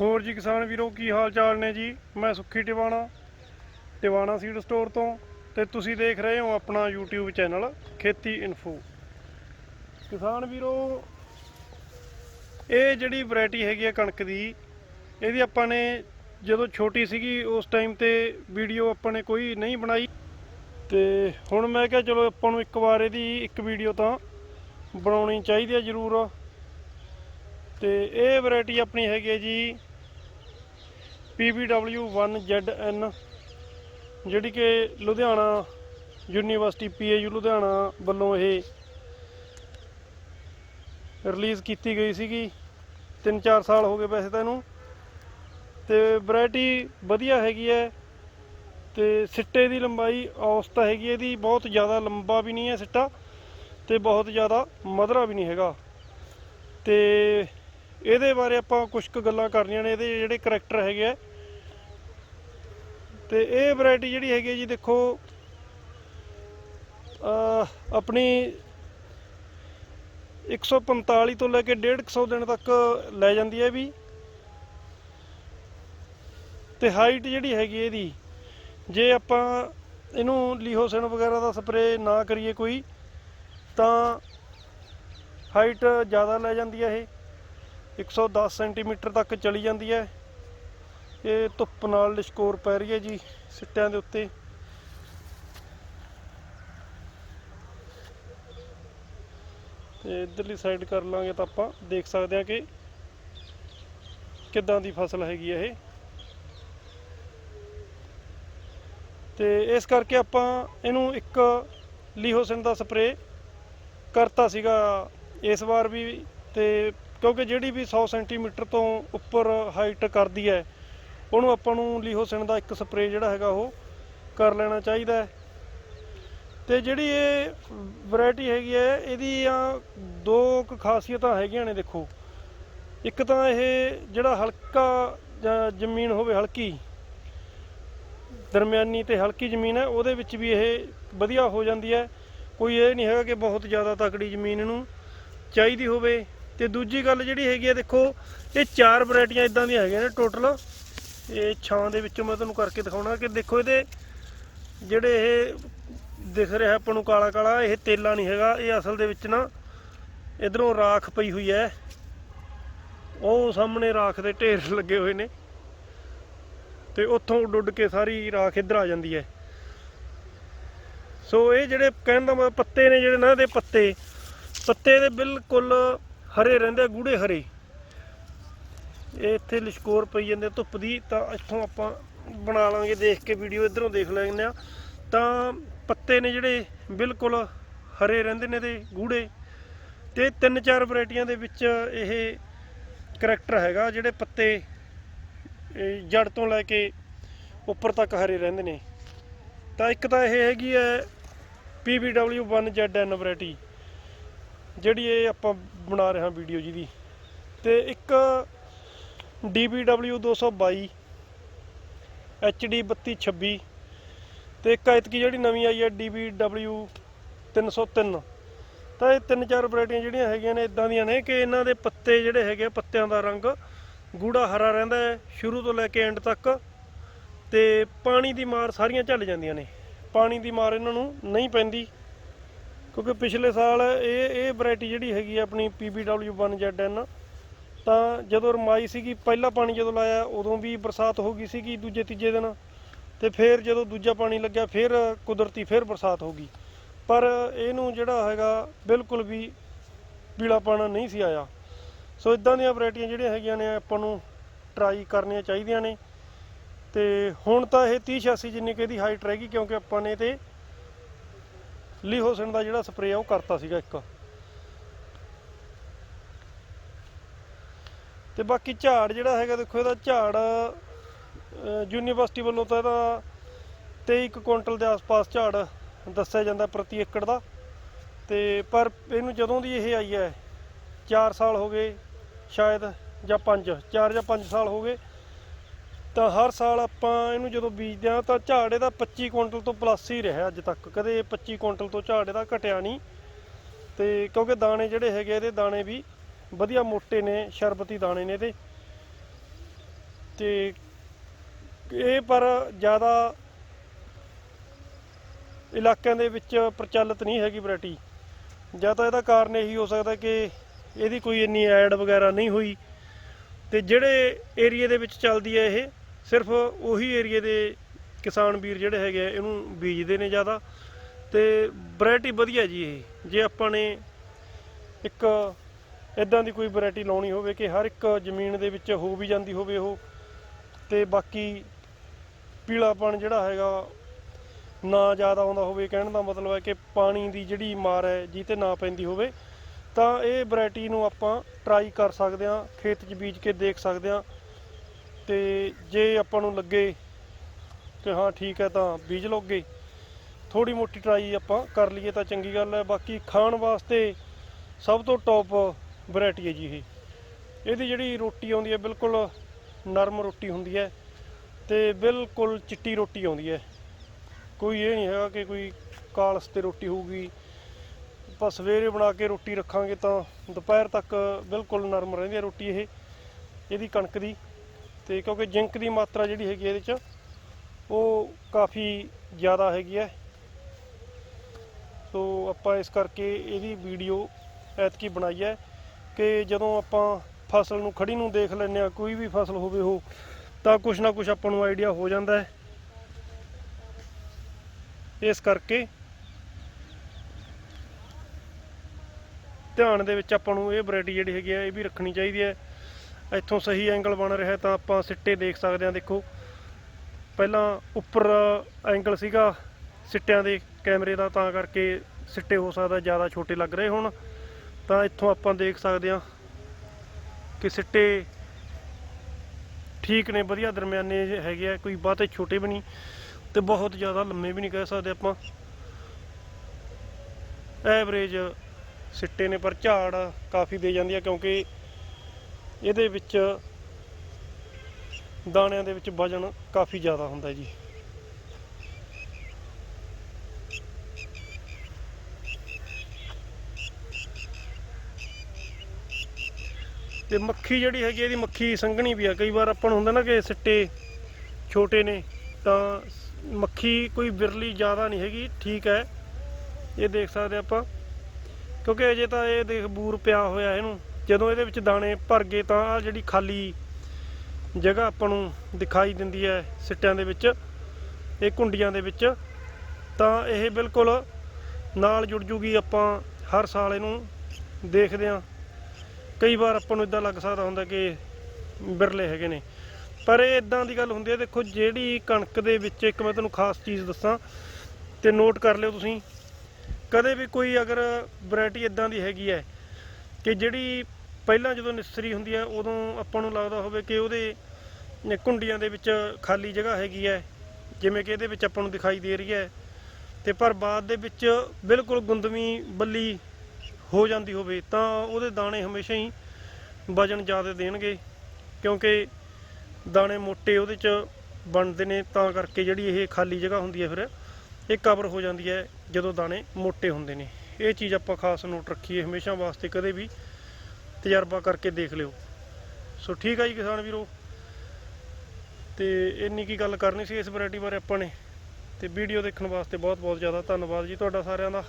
ਹੋਰ ਜੀ ਕਿਸਾਨ ਵੀਰੋ, ਕੀ ਹਾਲ ਚਾਲ ਨੇ ਜੀ? ਮੈਂ ਸੁੱਖੀ ਟਿਵਾਣਾ ਟਿਵਾਣਾ ਸੀਡ ਸਟੋਰ ਤੋਂ ਤੇ ਤੁਸੀਂ ਦੇਖ ਰਹੇ ਹੋ ਆਪਣਾ YouTube ਚੈਨਲ ਖੇਤੀ ਇਨਫੋ ਕਿਸਾਨ ਵੀਰੋ, ਇਹ ਜਿਹੜੀ ਵੈਰਾਈਟੀ ਹੈਗੀ ਹੈ ਕਣਕ ਦੀ, ਇਹਦੀ ਆਪਾਂ ਨੇ ਜਦੋਂ ਛੋਟੀ ਸੀਗੀ, ਉਸ ਟਾਈਮ ਤੇ ਵੀਡੀਓ ਆਪਾਂ ਨੇ ਕੋਈ ਨਹੀਂ ਬਣਾਈ। ਤੇ ਹੁਣ ਮੈਂ ਕਿਹਾ ਚਲੋ ਆਪਾਂ ਨੂੰ ਇੱਕ ਵਾਰ ਇਹਦੀ ਇੱਕ ਵੀਡੀਓ ਤਾਂ ਬਣਾਉਣੀ ਚਾਹੀਦੀ ਹੈ ਜ਼ਰੂਰ। ਤੇ ਇਹ ਵੈਰਾਈਟੀ ਆਪਣੀ ਹੈਗੀ ਹੈ ਜੀ PBW1ZN ਜਿਹੜੀ ਕਿ ਲੁਧਿਆਣਾ ਯੂਨੀਵਰਸਿਟੀ PAU ਲੁਧਿਆਣਾ ਵੱਲੋਂ ਇਹ ਰਿਲੀਜ਼ ਕੀਤੀ ਗਈ ਸੀਗੀ। 3-4 ਸਾਲ ਹੋ ਗਏ ਵੈਸੇ ਤਾਂ ਇਹਨੂੰ। ਤੇ ਵੈਰਾਈਟੀ ਵਧੀਆ ਹੈਗੀ ਹੈ ਤੇ ਸਿੱਟੇ ਦੀ ਲੰਬਾਈ ਔਸਤ ਹੈਗੀ ਇਹਦੀ, ਬਹੁਤ ਜ਼ਿਆਦਾ ਲੰਬਾ ਵੀ ਨਹੀਂ ਹੈ ਸਿੱਟਾ ਤੇ ਬਹੁਤ ਜ਼ਿਆਦਾ ਮਧਰਾ ਵੀ ਨਹੀਂ ਹੈਗਾ। ਤੇ ਇਹਦੇ ਬਾਰੇ ਆਪਾਂ ਕੁਝ ਕੁ ਗੱਲਾਂ ਕਰਨੀਆਂ ਨੇ, ਇਹਦੇ ਜਿਹੜੇ ਕਰੈਕਟਰ ਹੈਗੇ ਆ। ਤੇ ਇਹ ਵੈਰਾਈਟੀ ਜਿਹੜੀ ਹੈਗੀ ਹੈ ਜੀ, ਦੇਖੋ, ਅਹ ਆਪਣੀ 145 ਤੋਂ ਲੈ ਕੇ 150 ਦਿਨ ਤੱਕ ਲੈ ਜਾਂਦੀ ਹੈ ਵੀ। ਤੇ ਹਾਈਟ ਜਿਹੜੀ ਹੈਗੀ ਇਹਦੀ, ਜੇ ਆਪਾਂ ਇਹਨੂੰ ਲੀਹੋਸਿਨ ਵਗੈਰਾ ਦਾ ਸਪਰੇ ਨਾ ਕਰੀਏ ਕੋਈ, ਤਾਂ ਹਾਈਟ ਜ਼ਿਆਦਾ ਲੈ ਜਾਂਦੀ ਹੈ ਇਹ। 110 ਸੈਂਟੀਮੀਟਰ ਤੱਕ ਚਲੀ ਜਾਂਦੀ ਹੈ। ਇਹ ਧੁੱਪ ਨਾਲ ਲਿਸ਼ਕੋਰ ਪੈ ਰਹੀ ਹੈ ਜੀ, ਸਿੱਟਿਆਂ ਦੇ ਉੱਤੇ। ਤੇ ਇਧਰਲੀ ਸਾਈਡ ਕਰ ਲਾਂਗੇ ਤਾਂ ਆਪਾਂ, ਦੇਖ ਸਕਦੇ ਹਾਂ ਕਿ ਕਿੱਦਾਂ ਦੀ ਫਸਲ ਹੈਗੀ ਹੈ ਇਹ। ਤੇ ਇਸ ਕਰਕੇ ਆਪਾਂ ਇਹਨੂੰ ਇੱਕ ਲੀਹੋਸਿਨ ਦਾ ਸਪਰੇ ਕਰਤਾ ਸੀਗਾ ਇਸ ਵਾਰ ਵੀ, ਤੇ ਕਿਉਂਕਿ ਜਿਹੜੀ ਵੀ 100 ਸੈਂਟੀਮੀਟਰ ਤੋਂ ਉੱਪਰ ਹਾਈਟ ਕਰਦੀ ਹੈ, ਉਹਨੂੰ ਆਪਾਂ ਨੂੰ ਲੀਹੋਸਿਨ ਦਾ ਇੱਕ ਸਪਰੇਅ ਜਿਹੜਾ ਹੈਗਾ ਉਹ ਕਰ ਲੈਣਾ ਚਾਹੀਦਾ ਹੈ। ਤੇ ਜਿਹੜੀ ਇਹ ਵੈਰਾਈਟੀ ਹੈਗੀ ਹੈ, ਇਹਦੀ ਆ ਦੋ ਕੁ ਖਾਸੀਅਤਾਂ ਹੈਗੀਆਂ ਨੇ ਦੇਖੋ। ਇੱਕ ਤਾਂ ਇਹ ਜਿਹੜਾ ਹਲਕਾ ਜਾਂ ਜ਼ਮੀਨ ਹੋਵੇ ਹਲਕੀ, ਦਰਮਿਆਨੀ ਤੇ ਹਲਕੀ ਜ਼ਮੀਨ ਹੈ, ਉਹਦੇ ਵਿੱਚ ਵੀ ਇਹ ਵਧੀਆ ਹੋ ਜਾਂਦੀ ਹੈ। ਕੋਈ ਇਹ ਨਹੀਂ ਹੈਗਾ ਕਿ ਬਹੁਤ ਜ਼ਿਆਦਾ ਤਕੜੀ ਜ਼ਮੀਨ ਨੂੰ ਚਾਹੀਦੀ ਹੋਵੇ। ਤੇ ਦੂਜੀ ਗੱਲ ਜਿਹੜੀ ਹੈਗੀ ਹੈ ਦੇਖੋ, ਇਹ ਚਾਰ ਵੈਰਾਈਟੀਆਂ ਇਦਾਂ ਦੀਆਂ ਹੈਗੀਆਂ ਨੇ ਟੋਟਲ ਇਹ ਛਾਂ ਦੇ ਵਿੱਚੋਂ ਮੈਂ ਤੁਹਾਨੂੰ ਕਰਕੇ ਦਿਖਾਉਣਾ ਕਿ ਦੇਖੋ ਇਹਦੇ ਜਿਹੜੇ ਇਹ ਦਿਖ ਰਿਹਾ ਆਪਾਂ ਨੂੰ ਕਾਲਾ ਕਾਲਾ, ਇਹ ਤੇਲਾ ਨਹੀਂ ਹੈਗਾ, ਇਹ ਅਸਲ ਦੇ ਵਿੱਚ ਨਾ ਇਧਰੋਂ ਰਾਖ ਪਈ ਹੋਈ ਹੈ। ਉਹ ਸਾਹਮਣੇ ਰਾਖ ਦੇ ਢੇਰ ਲੱਗੇ ਹੋਏ ਨੇ। ਤੇ ਉੱਥੋਂ ਉੱਡ ਉੱਡ ਕੇ ਸਾਰੀ ਰਾਖ ਇੱਧਰ ਆ ਜਾਂਦੀ ਹੈ। ਸੋ ਇਹ ਜਿਹੜੇ ਕਹਿਣ ਦਾ ਮਤਲਬ ਪੱਤੇ ਨੇ ਜਿਹੜੇ ਨਾ ਇਹਦੇ ਪੱਤੇ ਪੱਤੇ ਦੇ ਬਿਲਕੁਲ ਹਰੇ ਰਹਿੰਦੇ ਆ, ਗੂੜੇ ਹਰੇ। ਇਹ ਇੱਥੇ ਲਿਸ਼ਕੋਰ ਪਈ ਜਾਂਦੇ ਧੁੱਪ ਦੀ ਤਾਂ ਇੱਥੋਂ ਆਪਾਂ ਬਣਾ ਲਾਂਗੇ ਦੇਖ ਕੇ ਵੀਡੀਓ ਇਧਰੋਂ ਦੇਖ ਲੈਂਦੇ ਆ ਤਾਂ ਪੱਤੇ ਨੇ ਜਿਹੜੇ ਬਿਲਕੁਲ ਹਰੇ ਰਹਿੰਦੇ ਨੇ ਤੇ ਗੂੜੇ। ਤੇ ਤਿੰਨ ਚਾਰ ਵੈਰਾਈਟੀਆਂ ਦੇ ਵਿੱਚ ਇਹ ਕਰੈਕਟਰ ਹੈਗਾ ਜਿਹੜੇ ਪੱਤੇ ਜੜ ਤੋਂ ਲੈ ਕੇ ਉੱਪਰ ਤੱਕ ਹਰੇ ਰਹਿੰਦੇ ਨੇ। ਤਾਂ ਇੱਕ ਤਾਂ ਇਹ ਹੈਗੀ ਹੈ PBW1ZN ਵੈਰਾਈਟੀ। ਜਿਹੜੀ ਇਹ ਆਪਾਂ ਬਣਾ ਰਹੇ ਹਾਂ ਵੀਡੀਓ ਜਿਹਦੀ ਤੇ ਇੱਕ DBW 222 HD 3226 ਤੇ ਇੱਕ ਐਤਕੀ ਜਿਹੜੀ ਨਵੀਂ ਆਈ ਹੈ DBW 303 ਤਾਂ ਇਹ ਤਿੰਨ ਚਾਰ ਵੈਰਾਈਟੀਆਂ ਜਿਹੜੀਆਂ ਹੈਗੀਆਂ ਨੇ ਇਦਾਂ ਦੀਆਂ ਨੇ ਕਿ ਇਹਨਾਂ ਦੇ ਪੱਤੇ ਜਿਹੜੇ ਹੈਗੇ ਆ, ਪੱਤਿਆਂ ਦਾ ਰੰਗ ਗੂੜਾ ਹਰਾ ਰਹਿੰਦਾ ਹੈ ਸ਼ੁਰੂ ਤੋਂ ਲੈ ਕੇ ਐਂਡ ਤੱਕ ਤੇ ਪਾਣੀ ਦੀ ਮਾਰ ਸਾਰੀਆਂ ਝੱਲ ਜਾਂਦੀਆਂ ਨੇ। ਪਾਣੀ ਦੀ ਮਾਰ ਇਹਨਾਂ ਨੂੰ ਨਹੀਂ ਪੈਂਦੀ। ਕਿਉਂਕਿ ਪਿਛਲੇ ਸਾਲ ਇਹ ਇਹ ਵੈਰਾਈਟੀ ਜਿਹੜੀ ਹੈਗੀ ਆ ਆਪਣੀ PBW1ZN ਤਾਂ ਜਦੋਂ ਰਮਾਈ ਸੀਗੀ, ਪਹਿਲਾ ਪਾਣੀ ਜਦੋਂ ਲਾਇਆ, ਉਦੋਂ ਵੀ ਬਰਸਾਤ ਹੋ ਗਈ ਸੀਗੀ ਦੂਜੇ, ਤੀਜੇ ਦਿਨ। ਤੇ ਫਿਰ ਜਦੋਂ ਦੂਜਾ ਪਾਣੀ ਲੱਗਿਆ, ਫਿਰ ਕੁਦਰਤੀ ਫਿਰ ਬਰਸਾਤ ਹੋ ਗਈ। ਪਰ ਇਹਨੂੰ ਜਿਹੜਾ ਹੈਗਾ, ਬਿਲਕੁਲ ਵੀ ਪੀਲਾ ਪਾਣਾ ਨਹੀਂ ਸੀ ਆਇਆ। ਸੋ ਇਦਾਂ ਦੀਆਂ ਵੈਰਾਈਟੀਆਂ ਜਿਹੜੀਆਂ ਹੈਗੀਆਂ ਨੇ, ਆਪਾਂ ਨੂੰ ਟਰਾਈ ਕਰਨੀਆਂ ਚਾਹੀਦੀਆਂ ਨੇ। ਤੇ ਹੁਣ ਤਾਂ ਇਹ 30 86 ਜਿੰਨੀ ਕਿ ਇਹਦੀ ਹਾਈਟ ਰਹਿ ਗਈ, ਕਿਉਂਕਿ ਆਪਾਂ ਨੇ ਤੇ ਲੀਹੋਸਨ ਦਾ ਜਿਹੜਾ ਸਪਰੇ ਆ, ਉਹ ਕਰਤਾ ਸੀਗਾ ਇੱਕ। ਤੇ ਬਾਕੀ ਝਾੜ ਜਿਹੜਾ ਹੈਗਾ, ਦੇਖੋ ਇਹਦਾ ਝਾੜ ਯੂਨੀਵਰਸਿਟੀ ਵੱਲੋਂ ਤਾਂ ਇਹਦਾ 23 ਕੁ ਕੁਇੰਟਲ ਦੇ ਆਸ-ਪਾਸ ਝਾੜ ਦੱਸਿਆ ਜਾਂਦਾ ਪ੍ਰਤੀ ਏਕੜ ਦਾ। ਤੇ ਪਰ ਇਹਨੂੰ ਜਦੋਂ ਦੀ ਇਹ ਆਈ ਹੈ 4 ਸਾਲ ਹੋ ਗਏ ਸ਼ਾਇਦ, ਜਾਂ 5 4 ਜਾਂ 5 ਸਾਲ ਹੋ ਗਏ ਤਾਂ ਹਰ ਸਾਲ ਆਪਾਂ ਇਹਨੂੰ ਜਦੋਂ ਬੀਜਦੇ ਆ ਤਾਂ ਝਾੜ ਇਹਦਾ 25 ਕੁਇੰਟਲ ਤੋਂ ਪਲੱਸ ਹੀ ਰਿਹਾ ਅੱਜ ਤੱਕ। ਕਦੇ 25 ਕੁਇੰਟਲ ਤੋਂ ਝਾੜ ਇਹਦਾ ਘਟਿਆ ਨਹੀਂ। ਤੇ ਕਿਉਂਕਿ ਦਾਣੇ ਜਿਹੜੇ ਹੈਗੇ ਇਹਦੇ, ਦਾਣੇ ਵੀ ਵਧੀਆ ਮੋਟੇ ਨੇ, ਸ਼ਰਬਤੀ ਦਾਣੇ ਨੇ ਇਹਦੇ। ਤੇ ਇਹ ਪਰ ਜ਼ਿਆਦਾ ਇਲਾਕਿਆਂ ਦੇ ਵਿੱਚ ਪ੍ਰਚਲਿਤ ਨਹੀਂ ਹੈਗੀ ਵੈਰਾਈਟੀ। ਜਾਂ ਤਾਂ ਇਹਦਾ ਕਾਰਨ ਇਹੀ ਹੋ ਸਕਦਾ ਕਿ ਇਹਦੀ ਕੋਈ ਇੰਨੀ ਐਡ ਵਗੈਰਾ ਨਹੀਂ ਹੋਈ। ਤੇ ਜਿਹੜੇ ਏਰੀਏ ਦੇ ਵਿੱਚ ਚੱਲਦੀ ਹੈ ਇਹ ਸਿਰਫ ਉਹੀ ਏਰੀਏ ਦੇ ਕਿਸਾਨ ਵੀਰ ਜਿਹੜੇ ਹੈਗੇ ਆ, ਇਹਨੂੰ ਬੀਜਦੇ ਨੇ ਜ਼ਿਆਦਾ ਤੇ ਵੈਰਾਈਟੀ ਵਧੀਆ ਜੀ ਇਹ। ਜੇ ਆਪਾਂ ਨੇ ਇੱਕ ਇਦਾਂ ਦੀ ਕੋਈ ਵੈਰਾਈਟੀ ਲਾਉਣੀ ਹੋਵੇ ਕਿ ਹਰ ਇੱਕ ਜ਼ਮੀਨ ਦੇ ਵਿੱਚ ਹੋ ਵੀ ਜਾਂਦੀ ਹੋਵੇ ਉਹ, ਤੇ ਬਾਕੀ ਪੀਲਾਪਣ ਜਿਹੜਾ ਹੈਗਾ, ਨਾ ਜ਼ਿਆਦਾ ਆਉਂਦਾ ਹੋਵੇ, ਕਹਿਣ ਦਾ ਮਤਲਬ ਹੈ ਕਿ ਪਾਣੀ ਦੀ ਜਿਹੜੀ ਮਾਰ ਹੈ ਜੀ ਤੇ ਨਾ ਪੈਂਦੀ ਹੋਵੇ, ਤਾਂ ਇਹ ਵੈਰਾਈਟੀ ਨੂੰ ਆਪਾਂ ਟਰਾਈ ਕਰ ਸਕਦੇ ਹਾਂ, ਖੇਤ 'ਚ ਬੀਜ ਕੇ ਦੇਖ ਸਕਦੇ ਹਾਂ ਤੇ ਜੇ ਆਪਾਂ ਨੂੰ ਲੱਗੇ ਕਿ ਹਾਂ ਠੀਕ ਹੈ ਤਾਂ ਬੀਜ ਲਓਗੇ। ਥੋੜੀ ਮੋਟੀ ਟਰਾਈ ਆਪਾਂ ਕਰ ਲਈਏ ਤਾਂ ਚੰਗੀ ਗੱਲ ਹੈ। ਬਾਕੀ ਖਾਣ ਵਾਸਤੇ ਸਭ ਤੋਂ ਟੌਪ ਵੈਰਾਈਟੀ ਹੈ ਜੀ ਇਹ। ਇਹਦੀ ਜਿਹੜੀ ਰੋਟੀ ਆਉਂਦੀ ਹੈ ਬਿਲਕੁਲ ਨਰਮ ਰੋਟੀ ਹੁੰਦੀ ਹੈ ਤੇ ਬਿਲਕੁਲ ਚਿੱਟੀ ਰੋਟੀ ਆਉਂਦੀ ਹੈ। ਕੋਈ ਇਹ ਨਹੀਂ ਹੈਗਾ ਕਿ ਕੋਈ ਕਾਲਸ ਤੇ ਰੋਟੀ ਹੋਊਗੀ। ਆਪਾਂ ਸਵੇਰੇ ਬਣਾ ਕੇ ਰੋਟੀ ਰੱਖਾਂਗੇ ਤਾਂ ਦੁਪਹਿਰ ਤੱਕ ਬਿਲਕੁਲ ਨਰਮ ਰਹਿੰਦੀ ਹੈ ਰੋਟੀ ਇਹ। ਇਹਦੀ ਕਣਕ ਦੀ ਤੇ ਕਿਉਂਕਿ ਜਿੰਕ ਦੀ ਮਾਤਰਾ ਜਿਹੜੀ ਹੈਗੀ ਇਹਦੇ ਚ, ਉਹ ਕਾਫੀ ਜ਼ਿਆਦਾ ਹੈਗੀ ਹੈ ਸੋ ਆਪਾਂ ਇਸ ਕਰਕੇ ਇਹਦੀ ਵੀਡੀਓ ਐਤਕੀ ਬਣਾਈ ਹੈ ਕਿ ਜਦੋਂ ਆਪਾਂ ਫਸਲ ਨੂੰ ਖੜੀ ਨੂੰ ਦੇਖ ਲੈਂਦੇ ਆ, ਕੋਈ ਵੀ ਫਸਲ ਹੋਵੇ ਉਹ, ਤਾਂ ਕੁਛ ਨਾ ਕੁਛ ਆਪਾਂ ਨੂੰ ਆਈਡੀਆ ਹੋ ਜਾਂਦਾ ਹੈ। ਇਸ ਕਰਕੇ ਧਿਆਨ ਦੇ ਵਿੱਚ ਆਪਾਂ ਨੂੰ ਇਹ ਵੈਰਾਈਟੀ ਜਿਹੜੀ ਹੈਗੀ ਹੈ ਇਹ ਵੀ ਰੱਖਣੀ ਚਾਹੀਦੀ ਹੈ। ਇੱਥੋਂ ਸਹੀ ਐਂਗਲ ਬਣ ਰਿਹਾ ਤਾਂ ਆਪਾਂ ਸਿੱਟੇ ਦੇਖ ਸਕਦੇ ਹਾਂ, ਦੇਖੋ। ਪਹਿਲਾਂ ਉੱਪਰ ਐਂਗਲ ਸੀਗਾ, ਸਿੱਟਿਆਂ ਦੇ ਕੈਮਰੇ ਦਾ, ਤਾਂ ਕਰਕੇ ਸਿੱਟੇ ਹੋ ਸਕਦਾ, ਜ਼ਿਆਦਾ ਛੋਟੇ ਲੱਗ ਰਹੇ ਹੋਣ। ਤਾਂ ਇੱਥੋਂ ਆਪਾਂ ਦੇਖ ਸਕਦੇ ਹਾਂ ਕਿ ਸਿੱਟੇ ਠੀਕ ਨੇ, ਵਧੀਆ ਦਰਮਿਆਨੇ ਹੈਗੇ ਆ, ਕੋਈ ਬਹੁਤੇ ਛੋਟੇ ਵੀ ਨਹੀਂ ਤੇ ਬਹੁਤ ਜ਼ਿਆਦਾ ਲੰਮੇ ਵੀ ਨਹੀਂ ਕਹਿ ਸਕਦੇ ਆਪਾਂ। ਐਵਰੇਜ ਸਿੱਟੇ ਨੇ, ਪਰ ਝਾੜ ਕਾਫੀ ਦੇ ਜਾਂਦੀ ਆ, ਕਿਉਂਕਿ ਇਹਦੇ ਵਿੱਚ ਦਾਣਿਆਂ ਦੇ ਵਿੱਚ ਵਜਨ ਕਾਫੀ ਜ਼ਿਆਦਾ ਹੁੰਦਾ ਜੀ। ਤੇ ਮੱਖੀ ਜਿਹੜੀ ਹੈਗੀ ਇਹਦੀ ਮੱਖੀ ਸੰਘਣੀ ਵੀ ਆ। ਕਈ ਵਾਰ ਆਪਾਂ ਨੂੰ ਹੁੰਦਾ ਨਾ ਕਿ ਸਿੱਟੇ ਛੋਟੇ ਨੇ, ਤਾਂ ਮੱਖੀ ਕੋਈ ਬਿਰਲੀ ਜ਼ਿਆਦਾ ਨਹੀਂ ਹੈਗੀ, ਠੀਕ ਹੈ। ਇਹ ਦੇਖ ਸਕਦੇ ਆਪਾਂ, ਕਿਉਂਕਿ ਅਜੇ ਤਾਂ ਇਹ ਦੇਖ ਬੂਰ ਪਿਆ ਹੋਇਆ ਇਹਨੂੰ। ਜਦੋਂ ਇਹਦੇ ਵਿੱਚ ਦਾਣੇ ਭਰ ਗਏ ਤਾਂ ਆ ਜਿਹੜੀ ਖਾਲੀ ਜਗ੍ਹਾ ਆਪਾਂ ਨੂੰ ਦਿਖਾਈ ਦਿੰਦੀ ਹੈ ਸਿੱਟਿਆਂ ਦੇ ਵਿੱਚ, ਇਹ ਕੁੰਡੀਆਂ ਦੇ ਵਿੱਚ, ਤਾਂ ਇਹ ਬਿਲਕੁਲ ਨਾਲ ਜੁੜ ਜੂਗੀ ਆਪਾਂ ਹਰ ਸਾਲ ਇਹਨੂੰ ਦੇਖਦੇ ਹਾਂ। ਕਈ ਵਾਰ ਆਪਾਂ ਨੂੰ ਇਦਾਂ ਲੱਗ ਸਕਦਾ ਹੁੰਦਾ ਕਿ ਬਿਰਲੇ ਹੈਗੇ ਨੇ। ਪਰ ਇਹ ਇਦਾਂ ਦੀ ਗੱਲ ਹੁੰਦੀ ਹੈ, ਦੇਖੋ ਜਿਹੜੀ ਕਣਕ ਦੇ ਵਿੱਚ ਇੱਕ ਮੈਂ ਤੁਹਾਨੂੰ ਖਾਸ ਚੀਜ਼ ਦੱਸਾਂ, ਤੇ ਨੋਟ ਕਰ ਲਿਓ ਤੁਸੀਂ। ਕਦੇ ਵੀ ਕੋਈ ਅਗਰ ਵੈਰਾਈਟੀ ਇਦਾਂ ਦੀ ਹੈਗੀ ਹੈ ਕਿ ਜਿਹੜੀ ਪਹਿਲਾਂ ਜਦੋਂ ਨਿਸਰੀ ਹੁੰਦੀ ਹੈ, ਉਦੋਂ ਆਪਾਂ ਨੂੰ ਲੱਗਦਾ ਹੋਵੇ ਕਿ ਉਹਦੇ ਨੇ, ਕੁੰਡੀਆਂ ਦੇ ਵਿੱਚ ਖਾਲੀ ਜਗ੍ਹਾ ਹੈਗੀ ਹੈ, ਜਿਵੇਂ ਕਿ ਇਹਦੇ ਵਿੱਚ ਆਪਾਂ ਨੂੰ ਦਿਖਾਈ ਦੇ ਰਹੀ ਹੈ। ਤੇ ਪਰ ਬਾਅਦ ਦੇ ਵਿੱਚ ਬਿਲਕੁਲ ਗੁੰਦਵੀਂ ਬੱਲੀ ਹੋ ਜਾਂਦੀ ਹੋਵੇ, ਤਾਂ ਉਹਦੇ ਦਾਣੇ ਹਮੇਸ਼ਾ ਹੀ ਵਜਨ ਜ਼ਿਆਦਾ ਦੇਣਗੇ, ਕਿਉਂਕਿ ਦਾਣੇ ਮੋਟੇ ਉਹਦੇ ਚ ਬਣਦੇ ਨੇ, ਤਾਂ ਕਰਕੇ ਜਿਹੜੀ ਇਹ ਖਾਲੀ ਜਗ੍ਹਾ ਹੁੰਦੀ ਹੈ ਫਿਰ, ਇਹ ਕਵਰ ਹੋ ਜਾਂਦੀ ਹੈ ਜਦੋਂ ਦਾਣੇ ਮੋਟੇ ਹੁੰਦੇ ਨੇ। ਇਹ ਚੀਜ਼ ਆਪਾਂ ਖਾਸ ਨੋਟ ਰੱਖੀਏ ਹਮੇਸ਼ਾ ਵਾਸਤੇ, ਕਦੇ ਵੀ ਤਜਰਬਾ ਕਰਕੇ ਦੇਖ ਲਿਓ। ਸੋ ਠੀਕ ਆ ਜੀ ਕਿਸਾਨ ਵੀਰੋ। ਤੇ ਇੰਨੀ ਕੀ ਗੱਲ ਕਰਨੀ ਸੀ ਇਸ ਵੈਰਾਈਟੀ ਬਾਰੇ ਆਪਾਂ ਨੇ। ਤੇ ਵੀਡੀਓ ਦੇਖਣ ਵਾਸਤੇ ਬਹੁਤ ਬਹੁਤ ਜ਼ਿਆਦਾ ਧੰਨਵਾਦ ਜੀ ਤੁਹਾਡਾ ਸਾਰਿਆਂ ਦਾ।